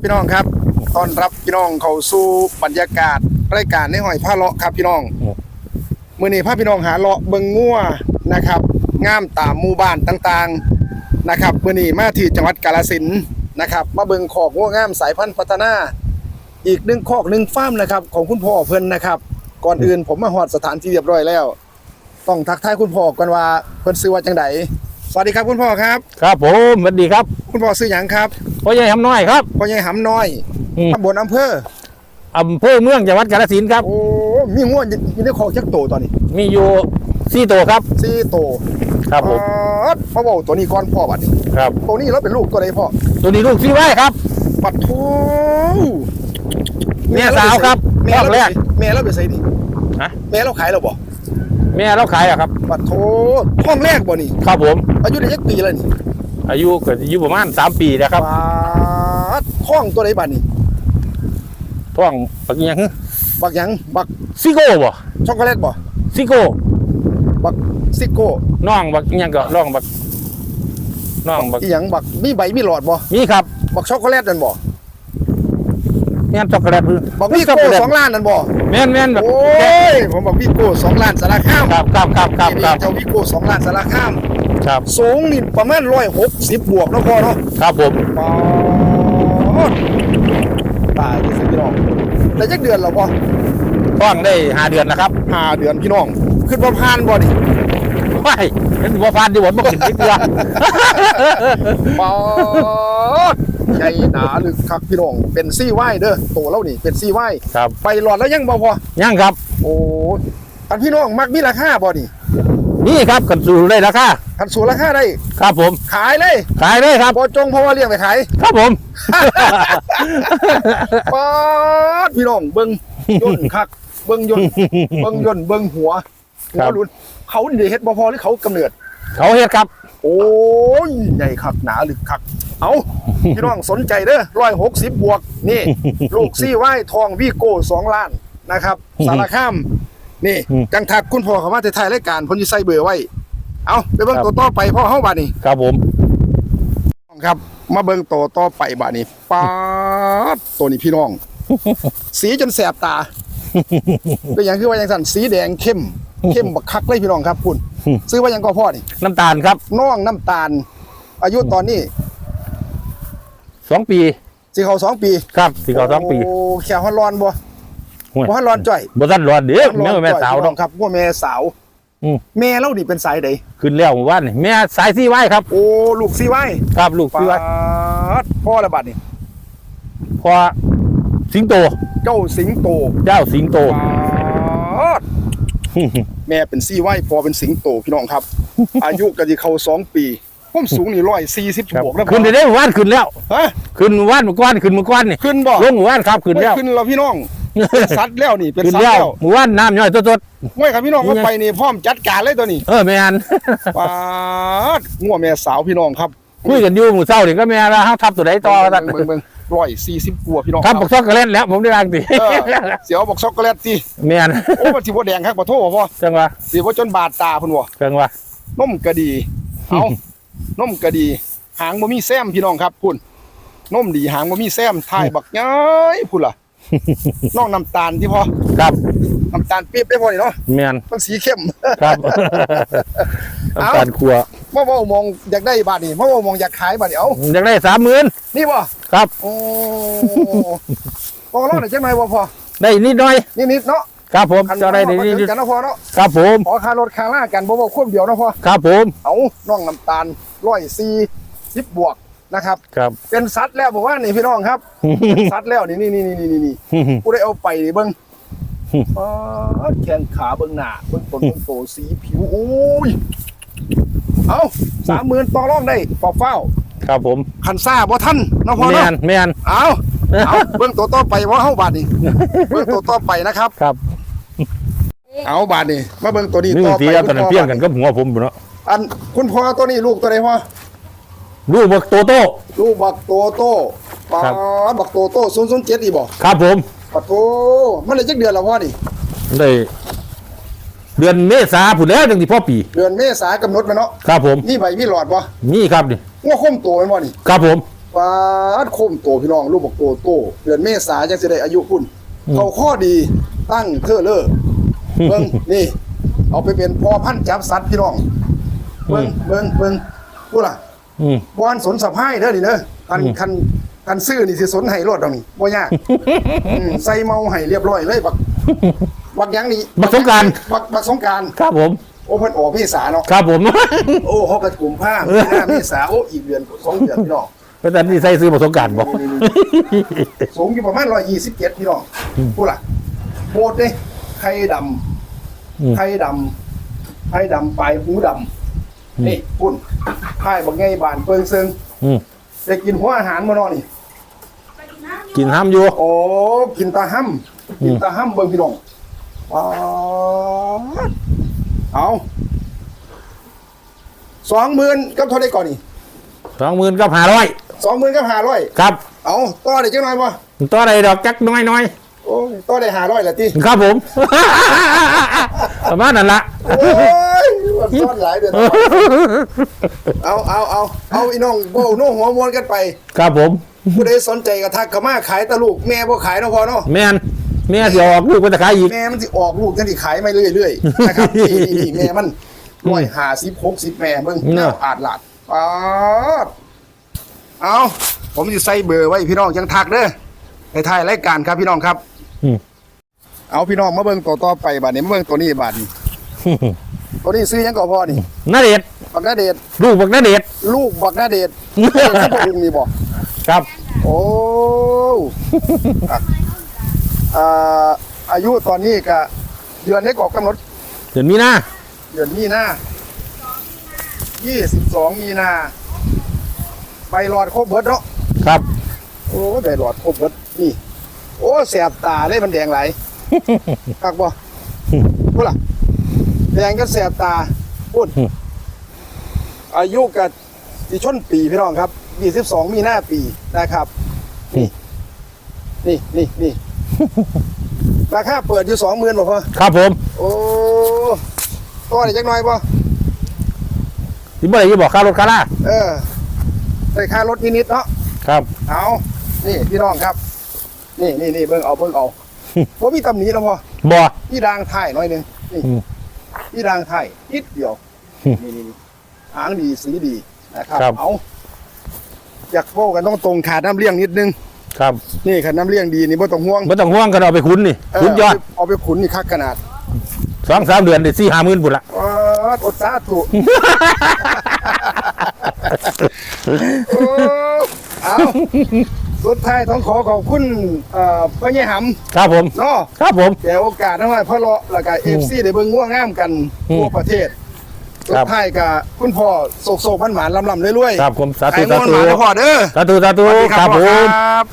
พี่น้องครับต้อนรับพี่น้องเข้าสู่บรรยากาศรายการในหอยผ้าเลาะครับพี่น้องมื้อนี้พาพี่น้องหาเลาะเบิงงัวนะครับงามตามหมู่บ้านต่างๆนะครับมื้อนี้มาที่จังหวัดกาฬสินธุ์นะครับมาเบิงขอกงัวงามสายพันธุ์พัฒนา อีกหนึ่งคอกหนึ่งฟาร์มนะครับของคุณพ่อเพิ่นนะครับ ก่อนอื่นผมมาฮอดสถานที่เรียบร้อยแล้ว ต้องทักทายคุณพ่อกันว่าเพิ่นซื้อว่าจังได สวัสดีครับคุณพ่อครับ ครับผมสวัสดีครับคุณพ่อซื้อหยังครับพ่อใหญ่ทำน้อยครับ พ่อใหญ่หำน้อยอืม ตำบลอำเภออำเภอเมืองจังหวัดกาฬสินธุ์ครับ โอ้มีง่วนอยู่ในคอกจักโตตอนนี้มีอยู่สี่ตัวครับ สี่โตครับผมอ๊าดพ่อบอกตัวนี้ก่อนพ่อบัดนี้ครับ ตัวนี้เราเป็นลูกตัวใดพ่อตัวนี้ลูกซีไว้ครับ ปัดทูแม่สาวครับแม่รเราอบแรกแม่เราไปใส่นี่ฮะ แม่เราขายเราบ่ แม่เราขายอะครับปัดโทห้องแรกบ่นี่ ครับผม อายุได้จักปีแล้วนี่อายุเกิดอายุประมาณสามปีนะครับปัดห้องตัวใดบัดนี่ท้องปักอิหยังบักหยังบักซิโก้บ่ช็อกโกแลตบ่ซิโก้บักซิโก้น้องบักอิหยังก็น้องบักน้องบักอีหยังบักมีใบมีหลอดบ่มีครับบักช็อกโกแลตนั่นบ่ แม่นช็อกโกแลตพื้นบักวิโก้สองล้านนั่นบ่แม่นแม่นแบบโอ้ยผมบักวิโก้สองล้านสารคามครับครับครับครับนี่ครับเจ้าวิโก้สองล้านสารคามครับสูงนี่ประมาณร้อยหกสิบบวกแล้วพอเนาะครับผมปอดตายที่สิพี่น้องแต่จักเดือนแล้วพอท้องได้ห้าเดือนนะครับห้าเดือนพี่น้องขึ้นมาพานบ่นี่ไม่เป็นบัวฟานดีหมดบ่กินนิดเดียวปอด ใหญ่หนาลึกคักพี่น้องเป็นซี่ไว้เด้อโตแล้วนี่เป็นซี่ไว้ครับไปหลอดแล้วยังบ่พอยังครับ โอ้ยอันพี่น้องมักมีราคาบ่นี่นี่ครับกันสู่ได้ราคาคันสูงราคาได้ ครับผม ขายเลย ขายเลยครับบ่จงเพราะว่าเลี้ยงไปขาย ครับผมปอดพี่น้องเบิ่งย่นคัก เบิ่งย่นเบิ่งย่นเบิ่งหัวหัครัวบรุนเขานี่เฮ็ดบ่พอหรือเขากำเนิด เขาเฮ็ดครับ โอ้ยใหญ่คักหนาลึกคัก เอาพี่น้องสนใจเด้อร้อยหกสิบบวก นี่ ลูกซี่ไว้ทองวีโก้สองล้านนะครับ สารคาม นี่อืมจังทักคุณพ่อเขามาถ่ายรายการเพนสิใส่เบอร์ไว้ เอาไปเบิ่งครับตัวต่อไปพ่อเฮาบาดนี้ครับผมครับ มาเบิ่งตัวต่อไปบาดนี้ป๊าดตัวนี้พี่น้อง สีจนแสบตาเป็นอย่างคือว่าอย่างสั่นสีแดงเข้มเข้มบักคักเลยพี่น้องครับคุณซื้อว่าหยังก็พ่อนี่น้ำตาลครับ น้องน้ำตาล อายุตอนนี้ สองปีสิเขาสองปีครับสี่เขาสองปีโอ้แขวฮอนร้อนบ่ห่วยบ่ฮอนร้อนจ่อยบ่ทันร้อนเด้อร้แม่อนแม่จ่อยสาวพี่ต้น้อองงครับพวกแม่สาวอืมแม่เรานี่เป็นสายใดขึ้นแล้วหมู่บ้านนี่แม่สายซี่ไว้ครับ โอ้ลูกซีไว้ครับลูกปาซี่ไว้ดพ่อระบาดนี่พอสิงโต เจ้าสิงโต เจ้าสิงโตปาดแม่เป็นซีไว้พ่อเป็นสิงโตพี่น้องครับ อายุก็สิเข้าสองปี ผมสูงนี่ร้อยสี่สิบครับบวกแล้วขึ้นได้เด้อหมู่บ้านขึ้นแล้วฮะขึ้นหมู่บ้านเมื่อก่อนขึ้นเมื่อก่อนนี่ขึ้นบ่ลงหมู่บ้านครับขึ้นแล้วขึ้นแล้วพี่น้องเป็นสัตว์แล้วนี่เป็นขึ้นสัตว์แล้วแล้วหมู่บ้านน้ำย่อยตัวไม่ครับพี่น้องก็ไปนี่พร้อมจัดการเลยตัวนี้ๆเออแม่นปาดงัวแม่สาวพี่น้องครับคุยกันอยู่หมู่เศร้านี่ก็แม่ว่าเฮาทับตัวใดต่อว่าซั่นเบิ่งเบิ่งร้อยสี่สิบกว่าพี่น้องทับบักช็อกโกแลตแล้วผมได้วางติเออเสียวบอกช็อกโกแลตตีแม่นโอ้มันสิบ่แดงครับขอโทษพ่อจังว่าสิบ่จนบาดตาพุ่นบ่จังว่านมกระดีเอา นมกระดี หางบ่มีแซมพี่น้องครับพุ่นนมดีหางบ่มีแซมถ่ายบักย้ายพุ่นล่ะน้องน้ำตาลที่พอครับน้ำตาลปี๊บได้พอนี่เนาะแม่นมันสีเข้มครับเอ้าน้ำตาลครัวมาเว้ามองอยากได้บาดนี่มาเว้ามองอยากขายบาดนี่เอ้าอยากได้สามหมื่นนี่บ่ครับโอ้พอรอดได้ใช่ไหมบ่พอได้นิดหน่อยนิดๆเนาะ ครับผมคันจะได้บ่นิมาถึดงกันเนาะพอเนาะครับผมขอค่ารถค่าล่ากันบ่บ่ควบเดียวเนาะพอครับผมเอาน้องน้ำตาลร้อยสี่สิบบวกนะครับครับเป็นสัตว์แล้วบอกว่านี่พี่น้องครับเป็นสัตว์แล้วนี่นี่นี่นี่นี่นี่กูได้เอาไปนี่เบิ้งอ๋อแขนขาเบิ้งหน้าเบิ้งต้นเบิ้งโตสีผิวโอ้ยเอาสามหมื่นต่อรองได้เฝ้าเฝ้า ครับผมคันซ่าบ่ทันเนาะพอแม่เนาะนแม่นเอาเอาเบิ้งตัวต่อไปว่าเฮาบาดนี่เบิ้งตัวต่อไปนะครับครับ เอาบาดนี่มาเบิ้งตัวนี้นี่ต่อทีไปแล้วตอนนั้นเพี้ยงกันกับหัวผมบุเนาะอันคุณพ่อตัวนี้ลูกตัวใดพ่อลูกบักโตโต้ ลูกบักโตโต้ปลาครับบักโตโต้ศูนย์ศูนย์เจ็ดอีบอกครับผมปะโตมันเลยจักเดือนแล้วพ่อนี่ ได้เดือนเมษาผุนแล้วจังที่พ่อปี เดือนเมษากำหนดมาเนาะครับผม นี่ใบมีหลอดบ่นี่ครับนี่งัวคมโตแม่นบ่นี่ครับผมปปาดโคมโตพี่น้องลูกบอกโตโตเดือนเมษาจังสิได้อายุคุณเขาข้อดีตั้งเทอเลอร์ เบิ่งนี่ เอาไปเป็นพ่อพันธุ์จับสัตว์พี่น้องเบิ่งเบิ่งเบิ่งพูดล่ะอืมบอนสนสะพายเด้อนี่เด้อคันคันคันซื้อนี่สิสนให้รถดอกนี่บ่ยากอืมใส่เมาให้เรียบร้อยเลยบักบักหยังนี่บักสงกรานต์บักบักสงกรารครับผมโอ้เพิ่นออกเมษาเนาะครับผมโอ้เขากระกลุ่มผ้ามีนาเมษาโอ้อีกเดือนสองเดือนพี่น้องเป็นแต่นี่ใส่ซื้อประสบการณ์บอกสูงอยู่ประมาณ127พี่น้องพูดล่ะโบดเด้ ไข่ดำไข่ดำไข่ดำปลายหูดำนี่พุ่นไข่บักไงบานเปิงเซิงอืมได้กินหัวอาหารมานอนนี่ กินห้ามอยู่ โอ้กินตาห้ำกินตาห้ำเบิ่งพี่น้องว้าวเอาสองหมื่นกับเท่าไดก่อนนี่สองหมื่นกับห้าร้อยสองหมื่นกับห้าร้อยครับเอาต่อได้จังหน่อยบ่ตัวใดดอกจักน้อยน้อย โอ้ยต่อได้ห้าร้อยละติๆครับผม ประมาณนั้นละโอ้ยมันซ่อนหลายเดือนเอาเอาเอาเอาอีน้องโบโน่หัวมวนกันไป ครับผม ผู้ใดสนใจก็ทักเข้ามาขายตะลูกแม่บ่ขายเนาะพอเนาะแม่นแม่สิออกลูกเป็นตะขายอีกแม่มันสิออกลูกจังสิขายไม่เรื่อยๆนะครับนี่นี่นี่แม่มันร้อยห้าสิบหกสิบแม่เบิ่งเนแนอะวอาดหลาดป๊าดเอาผมจะใส่เบอร์ไว้พี่น้องจังทักเด้อในท้ายรายการครับพี่น้องครับอืม เอาพี่น้องมาเบิ่งตัวต่อไปบาดนี้มาเบิ่งตัวนี้บาดนี้ ตัวนี้ซื้อหยังก่อพ่อนี่นาเดชน์บักนาเดชน์ลูกบักนาเดชน์ ลูกบักนาเดชน์เอ้ยที่พระองค์นี่บอกครับ โอ้อะอ่าอายุตอนนี้ก็เดือนได้กอกกำหนดเดี๋ยวมีนะเดือนมีนายี่สิบสองมีนาใบหลอดครบเบิดเนาะครับ โอ้ใบหลอดครบเบิดนี่ โอ้แสบตาเลยมันแดงไหลายคักบ่พูดล่ะแดงก็แสบตาพูดอายุกับดิชนปีพี่น้องครับยี่สิบสองมีหน้าปีนะครับนี่นี่นี่นี่ราคาเปิดอยู่สองหมื่นบ่พอครับผม โอ้ตัวไหนจักหน่อยบ่ที่บ่ได้ยี่บอกค่ารถค่าล่าเออได้ค่ารถนิดๆเนาะครับ เอานี่พี่น้องครับ นี่นี่นี่เบิ่งเอาเบิ่งเอาผมมีตำหนิแล้วพอบ่พี่ดางถ่ายหน่อยหนึงนี่อืมพี่ดางถ่ายนิดเดียวอืมนี่นี่นี่หางดีสีดีนะครับครับเอาอยากโบ้กันต้องตรงขาดน้ำเลี้ยงนิดนึงครับนี่ขาดน้ำเลี้ยงดีนี่ไม่ต้องห่วงไม่ต้องห่วงกันเอาไปคุ้นนี่เออคุ้นยอดเอาไปขุนนี่คักขนาดสองสามเดือนได้สี่ห้าหมื่นบุญละอ๋ออดสาธุโอ้เอา สุดท้ายต้องขอขอบคุณเอ่อพ่อใหญ่หครับผมำเนาะครับผม แต่โอกาสทั้งหลายพ่อเลาะแล้วก็เอฟซีได้เบิ่งง่วงงามกันอืมทั่วประเทศคสุรัดบ ท้ายกับคุณพ่อโศกโศกมันหมานๆลำลำๆเรื่อยๆครับผมสาธุขายสามันธุหมานๆนะพ่อเด้อสาธุสาธุสวัสดีครับพ่ผอมครับ